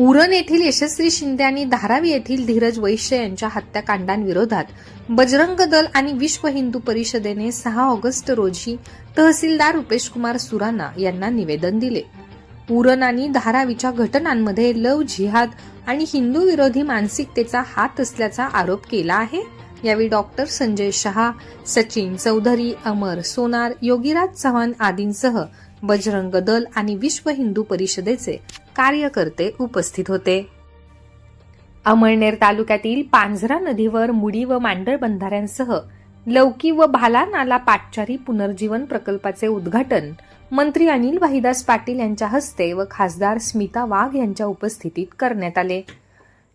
उरण येथील यशस्वी शिंदे आणि धारावी येथील धीरज वैश्य यांच्या हत्याकांडांविरोधात बजरंग दल आणि विश्व हिंदू परिषदेने सहा ऑगस्ट रोजी तहसीलदार रुपेश कुमार सुराना यांना निवेदन दिले. उरण आणि धारावीच्या घटनांमध्ये लव जिहाद आणि हिंदू विरोधी मानसिकतेचा हात असल्याचा आरोप केला आहे. यावेळी डॉक्टर संजय शहा सचिन चौधरी अमर सोनार योगीराज चव्हाण आदींसह बजरंग दल आणि विश्व हिंदू परिषदेचे कार्यकर्ते उपस्थित होते. अमळनेर तालुक्यातील पांझरा नदीवर मुडी व मांडळ बंधाऱ्यांसह लौकी व भाला नाला पाटचारी पुनर्जीवन प्रकल्पाचे उद्घाटन मंत्री अनिल भाईदास पाटील यांच्या हस्ते व खासदार स्मिता वाघ यांच्या उपस्थितीत करण्यात आले.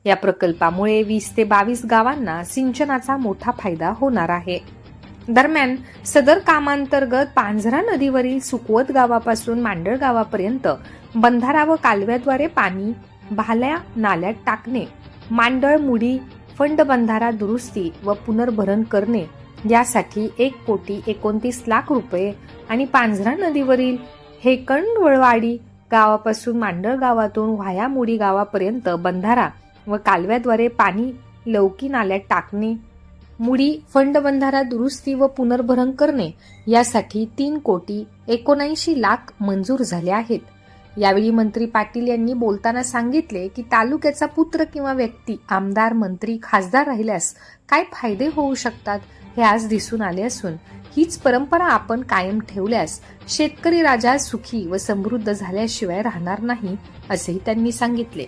या प्रकल्पामुळे वीस ते बावीस गावांना सिंचनाचा मोठा फायदा होणार आहे. दरम्यान सदर कामांतर्गत पांझरा नदीवरील सुकवत गावापासून मांडळ गावापर्यंत बंधारा व कालव्याद्वारे पाणी भाल्या नाल्यात टाकणे मांडळ मुडी फंड बंधारा दुरुस्ती व पुनर्भरण करणे यासाठी एक कोटी एकोणतीस लाख रुपये आणि पांझरा नदीवरील हेकंडवळवाडी गावापासून मांडळ गावातून व्हायामुडी गावापर्यंत बंधारा व कालव्याद्वारे पाणी लौकी नाल्यात टाकणे मुडी फंड बंधारा दुरुस्ती व पुनर्भरण करणे यासाठी तीन कोटी एकोणऐंशी लाख मंजूर झाले आहेत. यावेळी मंत्री पाटील यांनी बोलताना सांगितले की तालुक्याचा पुत्र किंवा व्यक्ती आमदार मंत्री खासदार राहिल्यास काय फायदे होऊ शकतात हे आज दिसून आले असून हीच परंपरा आपण कायम ठेवल्यास शेतकरी राजा सुखी व समृद्ध झाल्याशिवाय राहणार नाही असेही त्यांनी सांगितले.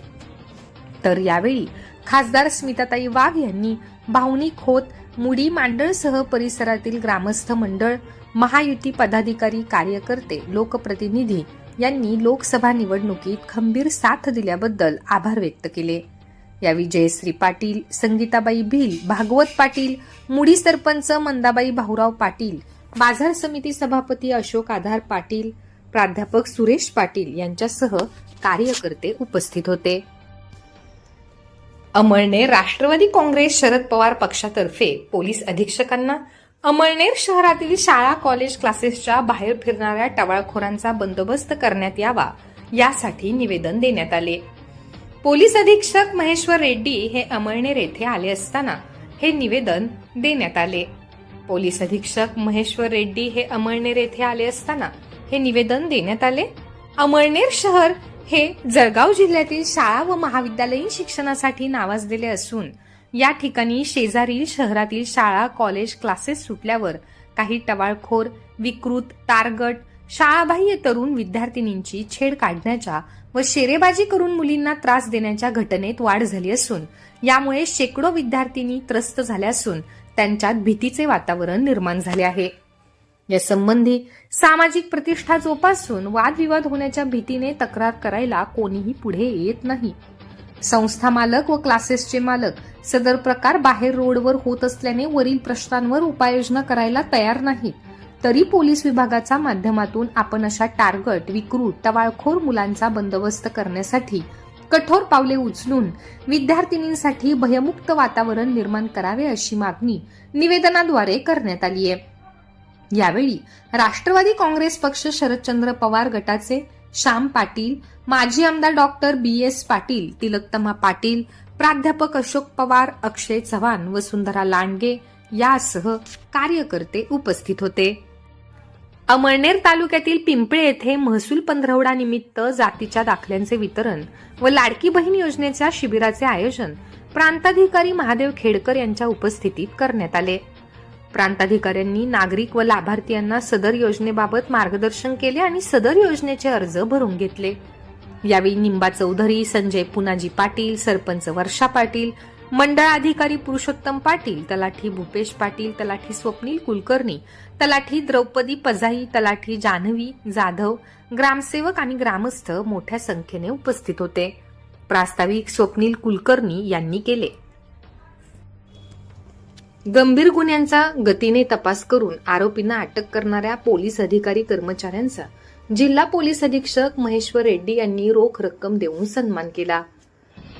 तर यावेळी खासदार स्मिताताई वाघ यांनी भावनिक होत मुडी मांडळसह परिसरातील ग्रामस्थ मंडळ महायुती पदाधिकारी कार्यकर्ते लोकप्रतिनिधी यांनी लोकसभा निवडणुकीत खंबीर साथ दिल्याबद्दल आभार व्यक्त केले. यावेळी जयश्री पाटील संगीताबाई भिल भागवत पाटील मुडी सरपंच मंदाबाई भाऊराव पाटील बाजार समिती सभापती अशोक आधार पाटील प्राध्यापक सुरेश पाटील यांच्यासह कार्यकर्ते उपस्थित होते. अमळनेर राष्ट्रवादी काँग्रेस शरद पवार पक्षातर्फे पोलीस अधीक्षकांना अमळनेर शहरातील शाळा कॉलेज क्लासेसच्या बाहेर फिरणाऱ्या टवाळखोरांचा बंदोबस्त करण्यात यावा यासाठी निवेदन देण्यात आले. पोलीस अधीक्षक महेश्वर रेड्डी हे अमळनेर येथे आले असताना हे निवेदन देण्यात आले. पोलीस अधीक्षक महेश्वर रेड्डी हे अमळनेर येथे आले असताना हे निवेदन देण्यात आले. अमळनेर शहर हे जळगाव जिल्ह्यातील शाळा व महाविद्यालयीन शिक्षणासाठी नावाजलेले असून या ठिकाणी शेजारील शहरातील शाळा कॉलेज क्लासेस सुटल्यावर काही टवाळखोर विकृत टार्गट शाळाबाह्य तरुण विद्यार्थिनींची छेड काढण्याच्या व शेरेबाजी करून मुलींना त्रास देण्याच्या घटनेत वाढ झाली असून यामुळे शेकडो विद्यार्थिनी त्रस्त झाल्या असून त्यांच्यात भीतीचे वातावरण निर्माण झाले आहे. यासंबंधी सामाजिक प्रतिष्ठा जोपासून वादविवाद होण्याच्या भीतीने तक्रार करायला कोणीही पुढे येत नाही. संस्था मालक व क्लासेसचे मालक सदर प्रकार बाहेर रोडवर होत असल्याने वरील प्रश्नांवर उपाययोजना करायला तयार नाहीत तरी पोलीस विभागाच्या माध्यमातून आपण अशा टार्गट विकृत टवाळखोर मुलांचा बंदोबस्त करण्यासाठी कठोर पावले उचलून विद्यार्थिनींसाठी भयमुक्त वातावरण निर्माण करावे अशी मागणी निवेदनाद्वारे करण्यात आली आहे यावेळी राष्ट्रवादी काँग्रेस पक्ष शरदचंद्र पवार गटाचे श्याम पाटील माजी आमदार doctor B S Patil Tilakatama Patil प्राध्यापक अशोक पवार अक्षय चव्हाण वसुंधरा लांडगे यासह कार्यकर्ते उपस्थित होते. अमळनेर तालुक्यातील पिंपळे येथे महसूल पंधरवडा निमित्त जातीच्या दाखल्यांचे वितरण व लाडकी बहीण योजनेच्या शिबिराचे आयोजन प्रांताधिकारी महादेव खेडकर यांच्या उपस्थितीत करण्यात आले. प्रांताधिकाऱ्यांनी नागरिक व लाभार्थीयांना सदर योजनेबाबत मार्गदर्शन केले आणि सदर योजनेचे अर्ज भरून घेतले. यावेळी निंबा चौधरी संजय पुनाजी पाटील सरपंच वर्षा पाटील मंडळ अधिकारी पुरुषोत्तम पाटील तलाठी भूपेश पाटील तलाठी स्वप्नील कुलकर्णी तलाठी द्रौपदी पजाई तलाठी जान्हवी जाधव ग्रामसेवक आणि ग्रामस्थ मोठ्या संख्येने उपस्थित होते. प्रास्ताविक स्वप्नील कुलकर्णी यांनी केले. गंभीर गुन्ह्यांचा गतीने तपास करून आरोपींना अटक करणाऱ्या पोलीस अधिकारी कर्मचाऱ्यांचा जिल्हा पोलीस अधीक्षक महेश्वर रेड्डी यांनी रोख रक्कम देऊन सन्मान केला.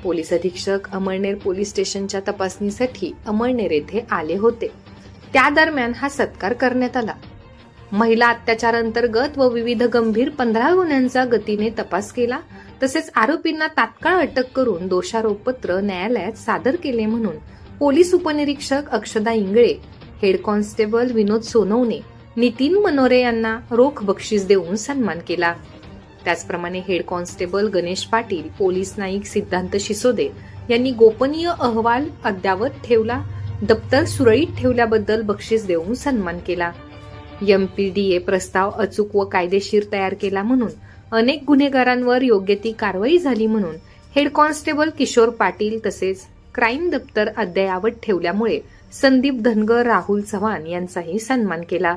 पोलीस अधीक्षक अमळनेर पोलीस स्टेशनच्या तपासणीसाठी अमळनेर येथे आले होते. त्या दरम्यान हा सत्कार करण्यात आला. महिला अत्याचार अंतर्गत व विविध गंभीर पंधरा गुन्ह्यांचा गतीने तपास केला तसेच आरोपींना तात्काळ अटक करून दोषारोपपत्र न्यायालयात सादर केले म्हणून पोलीस उपनिरीक्षक अक्षदा इंगळे हेड कॉन्स्टेबल विनोद सोनवणे नितीन मनोरे यांना रोख बक्षीस देऊन सन्मान केला. त्याचप्रमाणे head constable Ganesh Patil police Naik Siddhant Shisode यांनी गोपनीय अहवाल अद्यावत ठेवला दप्तर सुरळीत ठेवल्याबद्दल बक्षीस देऊन सन्मान केला. एमपीडीए प्रस्ताव अचूक व कायदेशीर तयार केला म्हणून अनेक गुन्हेगारांवर योग्य ती कारवाई झाली म्हणून हेड कॉन्स्टेबल किशोर पाटील तसेच क्राईम दप्तर अद्ययावत ठेवल्यामुळे संदीप धनगर राहुल चव्हाण यांचाही सन्मान केला.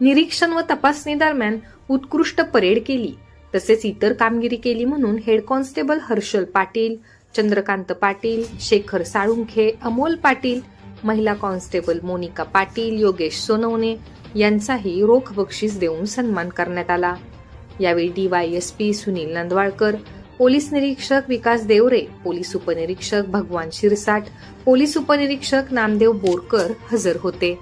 निरीक्षण व तपासणी दरम्यान उत्कृष्ट परेड केली तसेच इतर कामगिरी केली म्हणून हेड कॉन्स्टेबल हर्षल पाटील चंद्रकांत पाटील शेखर साळुंखे अमोल पाटील महिला कॉन्स्टेबल मोनिका पाटील योगेश सोनवणे यांचाही रोख बक्षीस देऊन सन्मान करण्यात आला. यावेळी डीवायएसपी सुनील नंदवाळकर पोलीस निरीक्षक विकास देवरे पोलीस उपनिरीक्षक भगवान शिरसाट पोलीस उपनिरीक्षक नामदेव बोरकर हजर होते.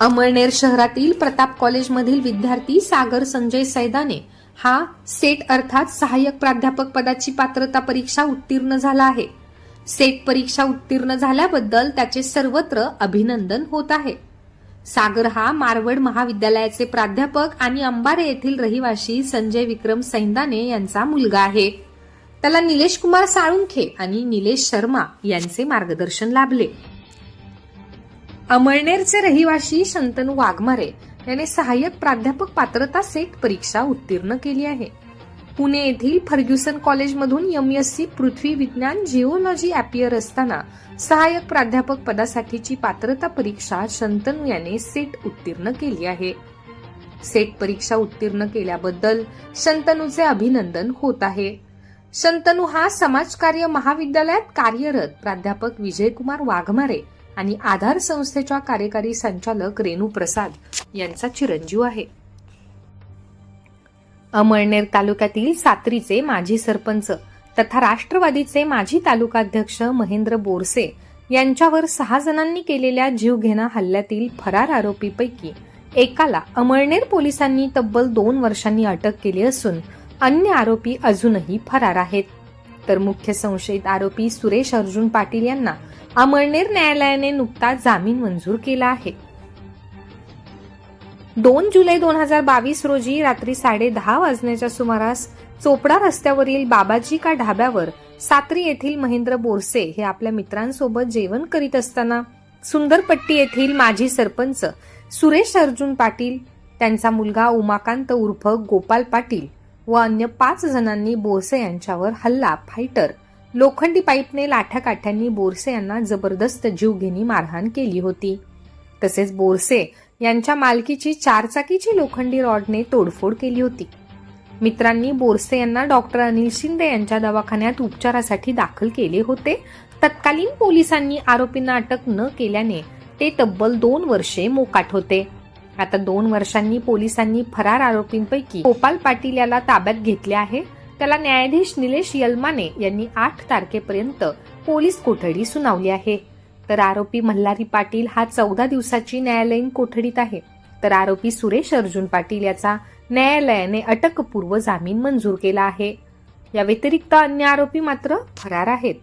अमळनेर शहरातील प्रताप कॉलेजमधील विद्यार्थी सागर संजय सैदाने हा सेट अर्थात सहाय्यक प्राध्यापक पदाची पात्रता परीक्षा उत्तीर्ण झाला आहे. सेट परीक्षा उत्तीर्ण झाल्याबद्दल त्याचे सर्वत्र अभिनंदन होत आहे. सागर हा मारवड महाविद्यालयाचे प्राध्यापक आणि अंबारे येथील रहिवाशी संजय विक्रम सैंदाने यांचा मुलगा आहे. त्याला निलेश कुमार साळुंखे आणि निलेश शर्मा यांचे मार्गदर्शन लाभले. अमळनेरचे रहिवाशी शंतनू वाघमारे याने सहाय्यक प्राध्यापक पात्रता सेट परीक्षा उत्तीर्ण केली आहे. पुणे येथील फर्ग्युसन कॉलेजमधून एमएससी पृथ्वी विज्ञान जिओलॉजी अपियर असताना सहाय्यक प्राध्यापक पदासाठीची पात्रता परीक्षा शंतनू याने सेट उत्तीर्ण केली आहे. सेट परीक्षा उत्तीर्ण केल्याबद्दल शंतनूचे अभिनंदन होत आहे. शंतनू हा समाजकार्य महाविद्यालयात कार्यरत प्राध्यापक विजयकुमार वाघमारे आणि आधार संस्थेच्या कार्यकारी संचालक रेणू प्रसाद यांचा चिरंजीव आहे. अमळनेर तालुक्यातील सात्रीचे माजी सरपंच तथा राष्ट्रवादीचे माजी तालुकाध्यक्ष महेंद्र बोरसे यांच्यावर सहा जणांनी केलेल्या जीवघेणा हल्ल्यातील फरार आरोपीपैकी एकाला अमळनेर पोलिसांनी तब्बल दोन वर्षांनी अटक केली असून अन्य आरोपी अजूनही फरार आहेत. तर मुख्य संशयित आरोपी सुरेश अर्जुन पाटील यांना अमळनेर न्यायालयाने नुकताच जामीन मंजूर केला आहे. दोन जुलै दोन हजार बावीस रोजी रात्री साडे दहा वाजण्याच्या सुमारास चोपडा रस्त्यावरील बाबाजी का ढाब्यावर सात्री येथील महेंद्र बोरसे हे आपल्या मित्रांसोबत जेवण करीत असताना सुंदरपट्टी येथील माजी सरपंच सुरेश अर्जुन पाटील त्यांचा मुलगा उमाकांत उर्फ गोपाल पाटील व अन्य पाच जणांनी बोरसे यांच्यावर हल्ला फायटर लोखंडी पाईपने लाठ्या काठ्यांनी बोरसे यांना जबरदस्त जीवघेणी मारहाण केली होती. तसेच बोरसे यांच्या मालकीची चारचाकीची लोखंडी रॉडने तोडफोड केली होती. मित्रांनी बोरसे यांना डॉक्टर अनिल शिंदे यांच्या दवाखान्यात उपचारासाठी दाखल केले होते. तत्कालीन पोलिसांनी आरोपींना अटक न केल्याने ते तब्बल दोन वर्षे मोकाट होते. आता दोन वर्षांनी पोलिसांनी फरार आरोपींपैकी गोपाल पाटील याला ताब्यात घेतले आहे. त्याला न्यायाधीश निलेश यलमाने यांनी आठ तारखेपर्यंत पोलीस कोठडी सुनावली आहे. तर आरोपी मल्हारी पाटील हा चौदा दिवसाची न्यायालयीन कोठडीत आहे. तर आरोपी सुरेश अर्जुन पाटील याचा न्यायालयाने अटकपूर्व जामीन मंजूर केला आहे. या व्यतिरिक्त अन्य आरोपी मात्र फरार आहेत.